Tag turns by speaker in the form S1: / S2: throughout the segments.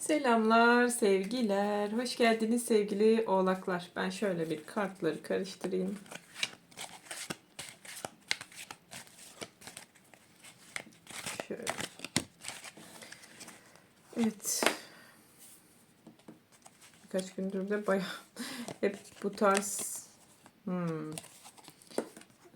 S1: Selamlar, sevgiler. Hoş geldiniz sevgili oğlaklar. Ben şöyle bir kartları karıştırayım. Şöyle. Evet. Birkaç gündür de bayağı hep bu tarz hmm.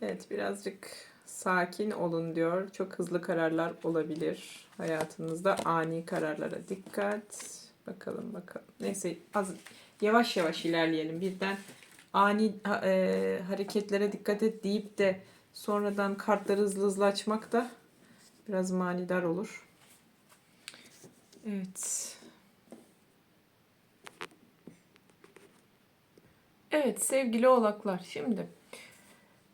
S1: Evet birazcık sakin olun diyor. Çok hızlı kararlar olabilir hayatınızda. Ani kararlara dikkat. Bakalım bakalım. Neyse az yavaş yavaş ilerleyelim. Birden ani e, hareketlere dikkat et deyip de sonradan kartları hızlı hızlı açmak da biraz manidar olur. Evet. Evet sevgili oğlaklar şimdi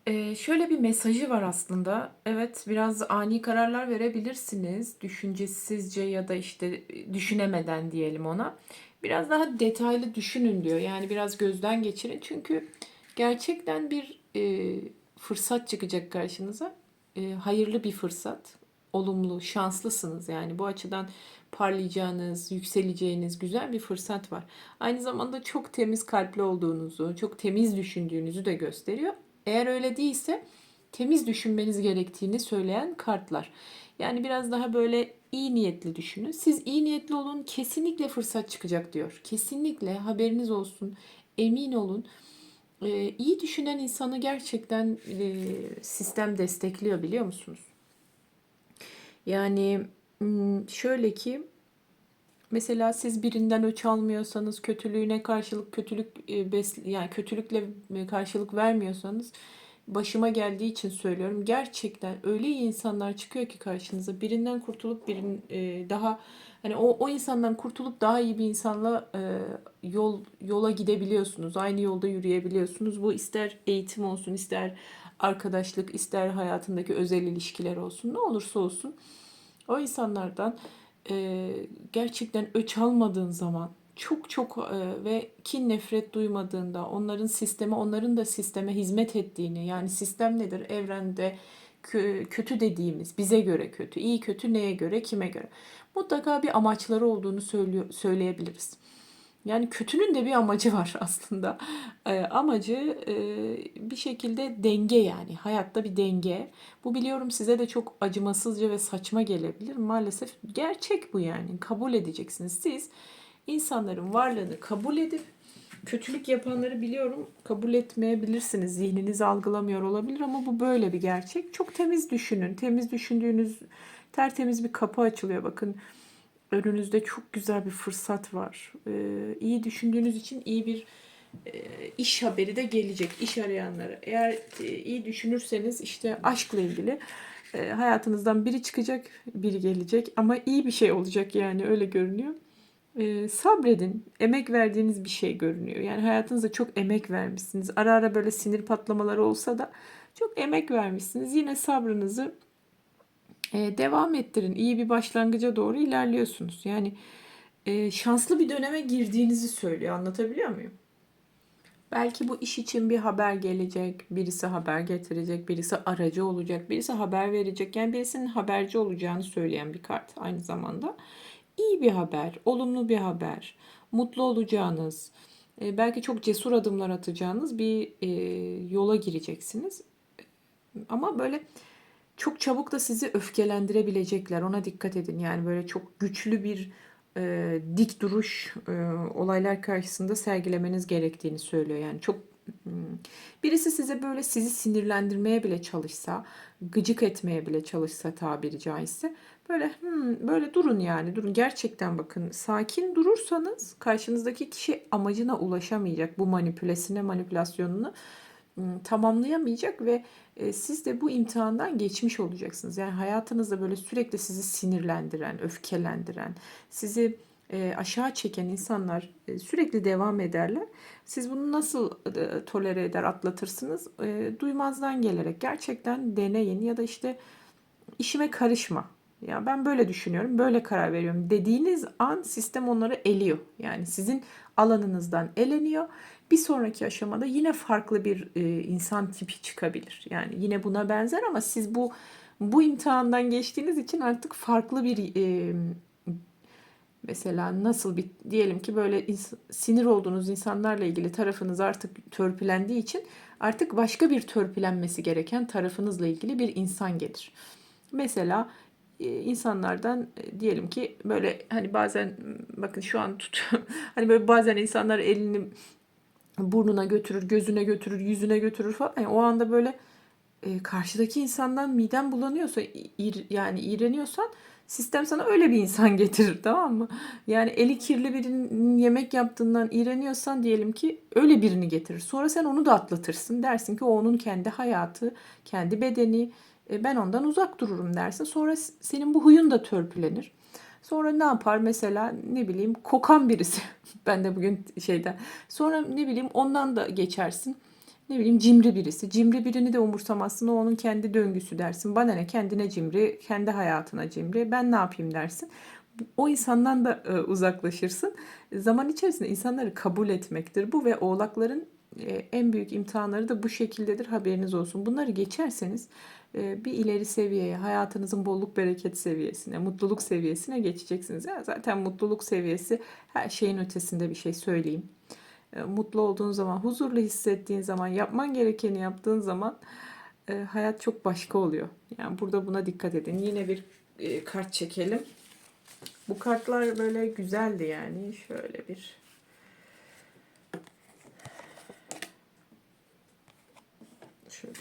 S1: ee, şöyle bir mesajı var aslında. Evet, biraz ani kararlar verebilirsiniz. Düşüncesizce ya da işte e, düşünemeden diyelim ona. Biraz daha detaylı düşünün diyor. Yani biraz gözden geçirin. Çünkü gerçekten bir e, fırsat çıkacak karşınıza. E, hayırlı bir fırsat. Olumlu, şanslısınız yani. Bu açıdan parlayacağınız, yükseleceğiniz güzel bir fırsat var. Aynı zamanda çok temiz kalpli olduğunuzu, çok temiz düşündüğünüzü de gösteriyor. Eğer öyle değilse temiz düşünmeniz gerektiğini söyleyen kartlar. Yani biraz daha böyle iyi niyetli düşünün. Siz iyi niyetli olun kesinlikle fırsat çıkacak diyor. Kesinlikle haberiniz olsun. Emin olun. Ee, iyi düşünen insanı gerçekten e, sistem destekliyor biliyor musunuz? Yani hmm, şöyle ki Mesela siz birinden öç almıyorsanız, kötülüğüne karşılık kötülük e, bes yani kötülükle e, karşılık vermiyorsanız başıma geldiği için söylüyorum. Gerçekten öyle iyi insanlar çıkıyor ki karşınıza. Birinden kurtulup birin e, daha hani o o insandan kurtulup daha iyi bir insanla yol yola gidebiliyorsunuz. Aynı yolda yürüyebiliyorsunuz. Bu ister eğitim olsun, ister arkadaşlık, ister hayatındaki özel ilişkiler olsun. Ne olursa olsun o insanlardan e, gerçekten öç almadığın zaman çok çok e, ve kin nefret duymadığında onların sisteme onların da sisteme hizmet ettiğini yani sistem nedir evrende kö- kötü dediğimiz bize göre kötü iyi kötü neye göre kime göre mutlaka bir amaçları olduğunu söylüyor, söyleyebiliriz. Yani kötünün de bir amacı var aslında. E, amacı e, bir şekilde denge yani. Hayatta bir denge. Bu biliyorum size de çok acımasızca ve saçma gelebilir. Maalesef gerçek bu yani. Kabul edeceksiniz. Siz insanların varlığını kabul edip kötülük yapanları biliyorum kabul etmeyebilirsiniz. Zihniniz algılamıyor olabilir ama bu böyle bir gerçek. Çok temiz düşünün. Temiz düşündüğünüz tertemiz bir kapı açılıyor. Bakın önünüzde çok güzel bir fırsat var. Ee, iyi düşündüğünüz için iyi bir e, iş haberi de gelecek iş arayanlara. Eğer e, iyi düşünürseniz işte aşkla ilgili e, hayatınızdan biri çıkacak, biri gelecek ama iyi bir şey olacak yani öyle görünüyor. E, sabredin. Emek verdiğiniz bir şey görünüyor. Yani hayatınızda çok emek vermişsiniz. Ara ara böyle sinir patlamaları olsa da çok emek vermişsiniz. Yine sabrınızı e, devam ettirin. İyi bir başlangıca doğru ilerliyorsunuz. Yani e, şanslı bir döneme girdiğinizi söylüyor. Anlatabiliyor muyum? Belki bu iş için bir haber gelecek, birisi haber getirecek, birisi aracı olacak, birisi haber verecek. Yani birisinin haberci olacağını söyleyen bir kart aynı zamanda. İyi bir haber, olumlu bir haber, mutlu olacağınız, e, belki çok cesur adımlar atacağınız bir e, yola gireceksiniz. Ama böyle çok çabuk da sizi öfkelendirebilecekler. Ona dikkat edin. Yani böyle çok güçlü bir e, dik duruş e, olaylar karşısında sergilemeniz gerektiğini söylüyor. Yani çok hmm, birisi size böyle sizi sinirlendirmeye bile çalışsa, gıcık etmeye bile çalışsa tabiri caizse böyle hmm, böyle durun yani durun gerçekten bakın sakin durursanız karşınızdaki kişi amacına ulaşamayacak bu manipülesine manipülasyonunu tamamlayamayacak ve e, siz de bu imtihandan geçmiş olacaksınız. Yani hayatınızda böyle sürekli sizi sinirlendiren, öfkelendiren, sizi e, aşağı çeken insanlar e, sürekli devam ederler. Siz bunu nasıl tolere eder, atlatırsınız? Duymazdan gelerek gerçekten deneyin ya da işte işime karışma. Ya ben böyle düşünüyorum, böyle karar veriyorum dediğiniz an sistem onları eliyor. Yani sizin alanınızdan eleniyor. Bir sonraki aşamada yine farklı bir e, insan tipi çıkabilir. Yani yine buna benzer ama siz bu bu imtihandan geçtiğiniz için artık farklı bir e, Mesela nasıl bir diyelim ki böyle sinir olduğunuz insanlarla ilgili tarafınız artık törpülendiği için artık başka bir törpülenmesi gereken tarafınızla ilgili bir insan gelir. Mesela insanlardan e, diyelim ki böyle hani bazen bakın şu an tutuyorum. Hani böyle bazen insanlar elini burnuna götürür, gözüne götürür, yüzüne götürür falan. Yani o anda böyle e, karşıdaki insandan miden bulanıyorsa ir- yani iğreniyorsan sistem sana öyle bir insan getirir tamam mı? Yani eli kirli birinin yemek yaptığından iğreniyorsan diyelim ki öyle birini getirir. Sonra sen onu da atlatırsın. Dersin ki o onun kendi hayatı, kendi bedeni. E, ben ondan uzak dururum dersin. Sonra senin bu huyun da törpülenir. Sonra ne yapar mesela ne bileyim kokan birisi. ben de bugün şeyden. Sonra ne bileyim ondan da geçersin. Ne bileyim cimri birisi. Cimri birini de umursamazsın. O onun kendi döngüsü dersin. Bana ne kendine cimri, kendi hayatına cimri. Ben ne yapayım dersin. O insandan da e, uzaklaşırsın. Zaman içerisinde insanları kabul etmektir bu ve oğlakların en büyük imtihanları da bu şekildedir. Haberiniz olsun. Bunları geçerseniz e, bir ileri seviyeye, hayatınızın bolluk bereket seviyesine, mutluluk seviyesine geçeceksiniz. Ya zaten mutluluk seviyesi her şeyin ötesinde bir şey söyleyeyim. E, Mutlu olduğun zaman, huzurlu hissettiğin zaman, yapman gerekeni yaptığın zaman e, hayat çok başka oluyor. Yani burada buna dikkat edin. Yine bir e, kart çekelim. Bu kartlar böyle güzeldi yani. Şöyle bir şöyle.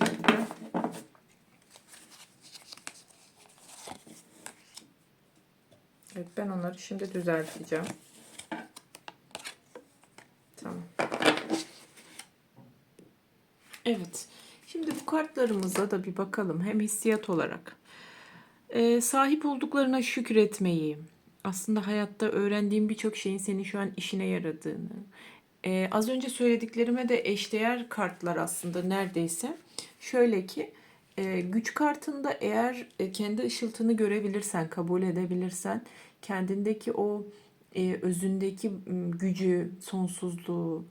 S1: Evet ben onları şimdi düzelteceğim. Tamam. Evet. Şimdi bu kartlarımıza da bir bakalım. Hem hissiyat olarak. Ee, sahip olduklarına şükretmeyi, aslında hayatta öğrendiğin birçok şeyin senin şu an işine yaradığını, ee, az önce söylediklerime de eşdeğer kartlar aslında neredeyse. Şöyle ki e, güç kartında eğer e, kendi ışıltını görebilirsen, kabul edebilirsen, kendindeki o e, özündeki gücü, sonsuzluğu,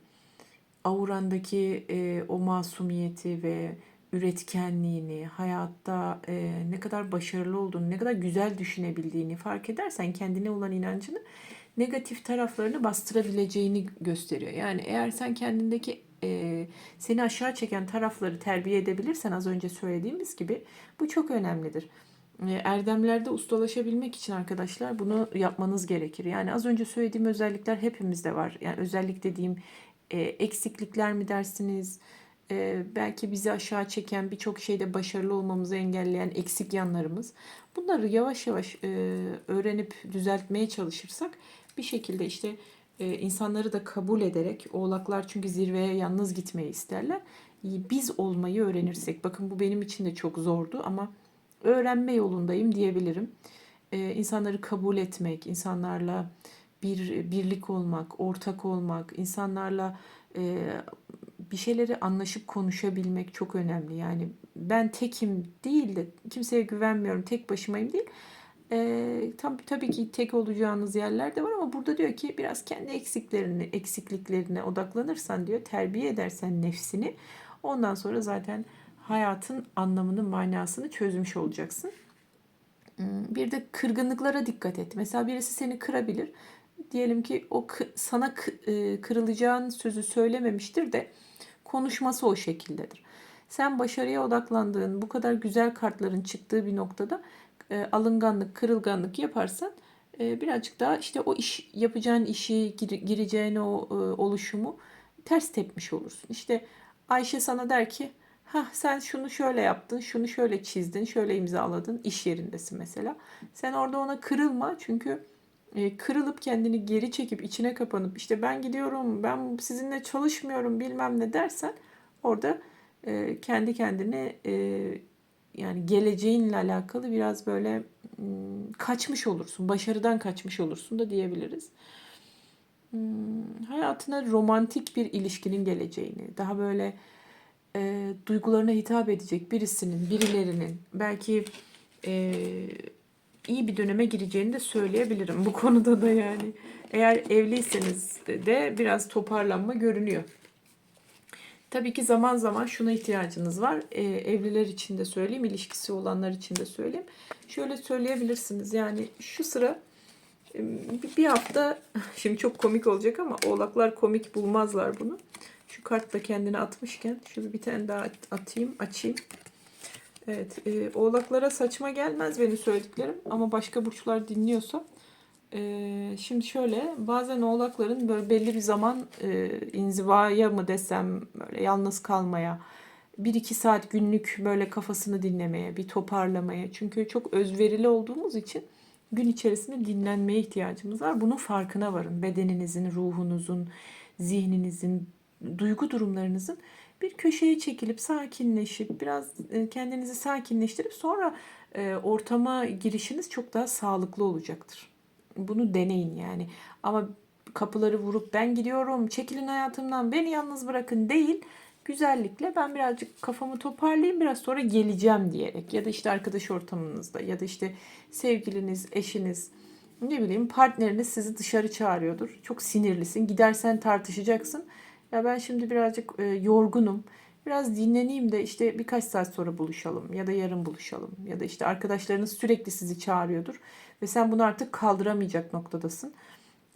S1: aurandaki e, o masumiyeti ve üretkenliğini, hayatta e, ne kadar başarılı olduğunu, ne kadar güzel düşünebildiğini fark edersen kendine olan inancını negatif taraflarını bastırabileceğini gösteriyor. Yani eğer sen kendindeki e, seni aşağı çeken tarafları terbiye edebilirsen az önce söylediğimiz gibi bu çok önemlidir. E, Erdemlerde ustalaşabilmek için arkadaşlar bunu yapmanız gerekir. Yani az önce söylediğim özellikler hepimizde var. Yani özellik dediğim e, eksiklikler mi dersiniz? E, belki bizi aşağı çeken birçok şeyde başarılı olmamızı engelleyen eksik yanlarımız. Bunları yavaş yavaş e, öğrenip düzeltmeye çalışırsak bir şekilde işte e, insanları da kabul ederek oğlaklar çünkü zirveye yalnız gitmeyi isterler. Biz olmayı öğrenirsek bakın bu benim için de çok zordu ama öğrenme yolundayım diyebilirim. E, insanları kabul etmek, insanlarla bir birlik olmak, ortak olmak, insanlarla e, bir şeyleri anlaşıp konuşabilmek çok önemli. Yani ben tekim değil de kimseye güvenmiyorum, tek başımayım değil. E, tam tabii ki tek olacağınız yerler de var ama burada diyor ki biraz kendi eksiklerini, eksikliklerine odaklanırsan diyor, terbiye edersen nefsini, ondan sonra zaten hayatın anlamını, manasını çözmüş olacaksın. Hmm, Bir de kırgınlıklara dikkat et. Mesela birisi seni kırabilir. Diyelim ki o sana e, kırılacağın sözü söylememiştir de konuşması o şekildedir. Sen başarıya odaklandığın, bu kadar güzel kartların çıktığı bir noktada e, alınganlık, kırılganlık yaparsan e, birazcık daha işte o iş yapacağın işi, gir- gireceğin o e, oluşumu ters tepmiş olursun. İşte Ayşe sana der ki Ha sen şunu şöyle yaptın, şunu şöyle çizdin, şöyle imzaladın. iş yerindesin mesela. Sen orada ona kırılma çünkü kırılıp kendini geri çekip içine kapanıp işte ben gidiyorum, ben sizinle çalışmıyorum bilmem ne dersen orada kendi kendine yani geleceğinle alakalı biraz böyle m, kaçmış olursun, başarıdan kaçmış olursun da diyebiliriz. Hmm, hayatına romantik bir ilişkinin geleceğini, daha böyle e, duygularına hitap edecek birisinin, birilerinin belki e, iyi bir döneme gireceğini de söyleyebilirim bu konuda da yani. Eğer evliyseniz de, de biraz toparlanma görünüyor. Tabii ki zaman zaman şuna ihtiyacınız var. E, evliler için de söyleyeyim, ilişkisi olanlar için de söyleyeyim. Şöyle söyleyebilirsiniz yani şu sıra Bir- Bir hafta şimdi çok komik olacak ama oğlaklar komik bulmazlar bunu. Şu kart da kendini atmışken şunu bir tane daha at- atayım, açayım. Evet, e, oğlaklara saçma gelmez benim söylediklerim ama başka burçlar dinliyorsa. E, şimdi şöyle, bazen oğlakların böyle belli bir zaman e, inzivaya mı desem, böyle yalnız kalmaya, bir iki saat günlük böyle kafasını dinlemeye, bir toparlamaya. Çünkü çok özverili olduğumuz için gün içerisinde dinlenmeye ihtiyacımız var. Bunun farkına varın. Bedeninizin, ruhunuzun, zihninizin, duygu durumlarınızın bir köşeye çekilip sakinleşip biraz e, kendinizi sakinleştirip sonra e, ortama girişiniz çok daha sağlıklı olacaktır. Bunu deneyin yani. Ama kapıları vurup ben gidiyorum, çekilin hayatımdan, beni yalnız bırakın değil. Güzellikle ben birazcık kafamı toparlayayım biraz sonra geleceğim diyerek ya da işte arkadaş ortamınızda ya da işte sevgiliniz, eşiniz ne bileyim partneriniz sizi dışarı çağırıyordur. Çok sinirlisin. Gidersen tartışacaksın. Ya ben şimdi birazcık e, yorgunum. Biraz dinleneyim de işte birkaç saat sonra buluşalım ya da yarın buluşalım ya da işte arkadaşlarınız sürekli sizi çağırıyordur ve sen bunu artık kaldıramayacak noktadasın.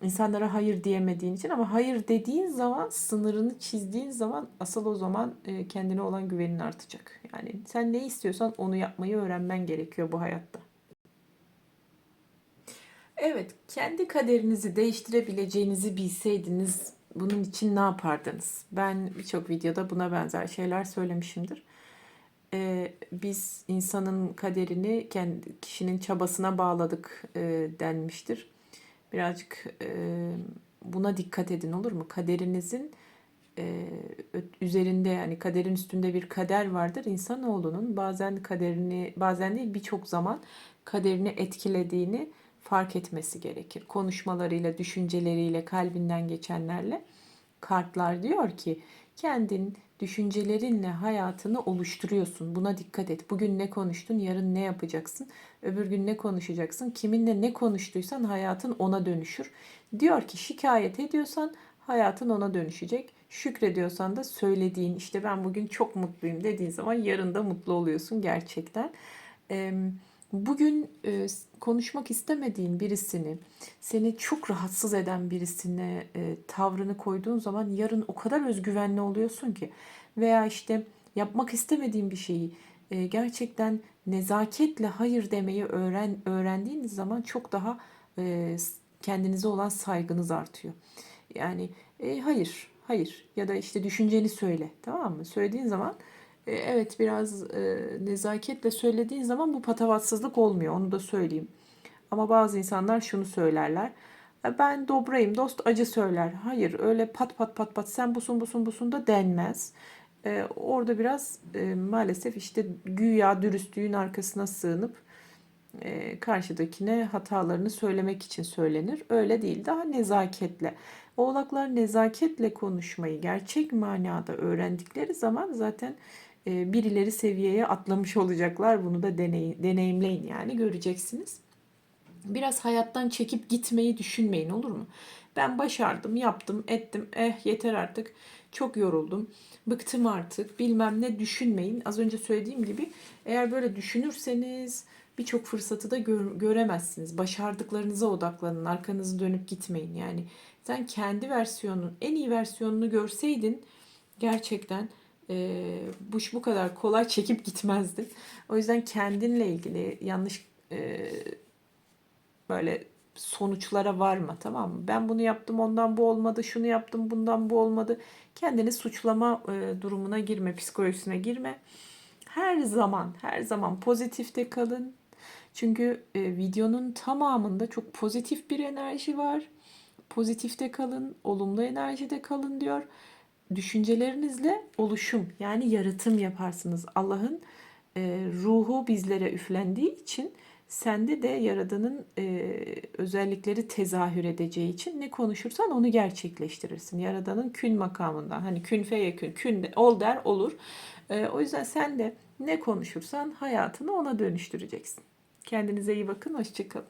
S1: İnsanlara hayır diyemediğin için ama hayır dediğin zaman sınırını çizdiğin zaman asıl o zaman e, kendine olan güvenin artacak. Yani sen ne istiyorsan onu yapmayı öğrenmen gerekiyor bu hayatta. Evet, kendi kaderinizi değiştirebileceğinizi bilseydiniz bunun için ne yapardınız? Ben birçok videoda buna benzer şeyler söylemişimdir. Ee, biz insanın kaderini kendi kişinin çabasına bağladık e, denmiştir. Birazcık e, buna dikkat edin olur mu? Kaderinizin e, üzerinde yani kaderin üstünde bir kader vardır. İnsanoğlunun bazen kaderini bazen değil birçok zaman kaderini etkilediğini fark etmesi gerekir. Konuşmalarıyla, düşünceleriyle, kalbinden geçenlerle kartlar diyor ki kendin düşüncelerinle hayatını oluşturuyorsun. Buna dikkat et. Bugün ne konuştun, yarın ne yapacaksın, öbür gün ne konuşacaksın, kiminle ne konuştuysan hayatın ona dönüşür. Diyor ki şikayet ediyorsan hayatın ona dönüşecek. Şükrediyorsan da söylediğin işte ben bugün çok mutluyum dediğin zaman yarın da mutlu oluyorsun gerçekten. Eee Bugün e, konuşmak istemediğin birisini, seni çok rahatsız eden birisine e, tavrını koyduğun zaman yarın o kadar özgüvenli oluyorsun ki veya işte yapmak istemediğin bir şeyi e, gerçekten nezaketle hayır demeyi öğren öğrendiğiniz zaman çok daha e, kendinize olan saygınız artıyor. Yani e, hayır, hayır ya da işte düşünceni söyle, tamam mı? Söylediğin zaman e, evet biraz e, nezaketle söylediğin zaman bu patavatsızlık olmuyor onu da söyleyeyim. Ama bazı insanlar şunu söylerler. "E, Ben dobrayım dost acı söyler. Hayır öyle pat pat pat pat sen busun busun busun da denmez. E, orada biraz e, maalesef işte güya dürüstlüğün arkasına sığınıp e, karşıdakine hatalarını söylemek için söylenir. Öyle değil daha nezaketle. Oğlaklar nezaketle konuşmayı gerçek manada öğrendikleri zaman zaten e, birileri seviyeye atlamış olacaklar. Bunu da deney, deneyimleyin yani göreceksiniz. Biraz hayattan çekip gitmeyi düşünmeyin olur mu? Ben başardım, yaptım, ettim. Eh yeter artık. Çok yoruldum. Bıktım artık. Bilmem ne düşünmeyin. Az önce söylediğim gibi eğer böyle düşünürseniz birçok fırsatı da gör, göremezsiniz. Başardıklarınıza odaklanın. Arkanızı dönüp gitmeyin. Yani sen kendi versiyonun, en iyi versiyonunu görseydin gerçekten e, bu bu kadar kolay çekip gitmezdin. O yüzden kendinle ilgili yanlış e, böyle sonuçlara varma tamam mı? Ben bunu yaptım ondan bu olmadı, şunu yaptım bundan bu olmadı. Kendini suçlama e, durumuna girme, psikolojisine girme. Her zaman, her zaman pozitifte kalın. Çünkü e, videonun tamamında çok pozitif bir enerji var. Pozitifte kalın, olumlu enerjide kalın diyor. Düşüncelerinizle oluşum yani yaratım yaparsınız. Allah'ın e, ruhu bizlere üflendiği için sende de Yaradan'ın e, özellikleri tezahür edeceği için ne konuşursan onu gerçekleştirirsin. Yaradan'ın kün makamından hani kün feyekün kün de, ol der olur. E, o yüzden sen de ne konuşursan hayatını ona dönüştüreceksin. Kendinize iyi bakın, hoşçakalın.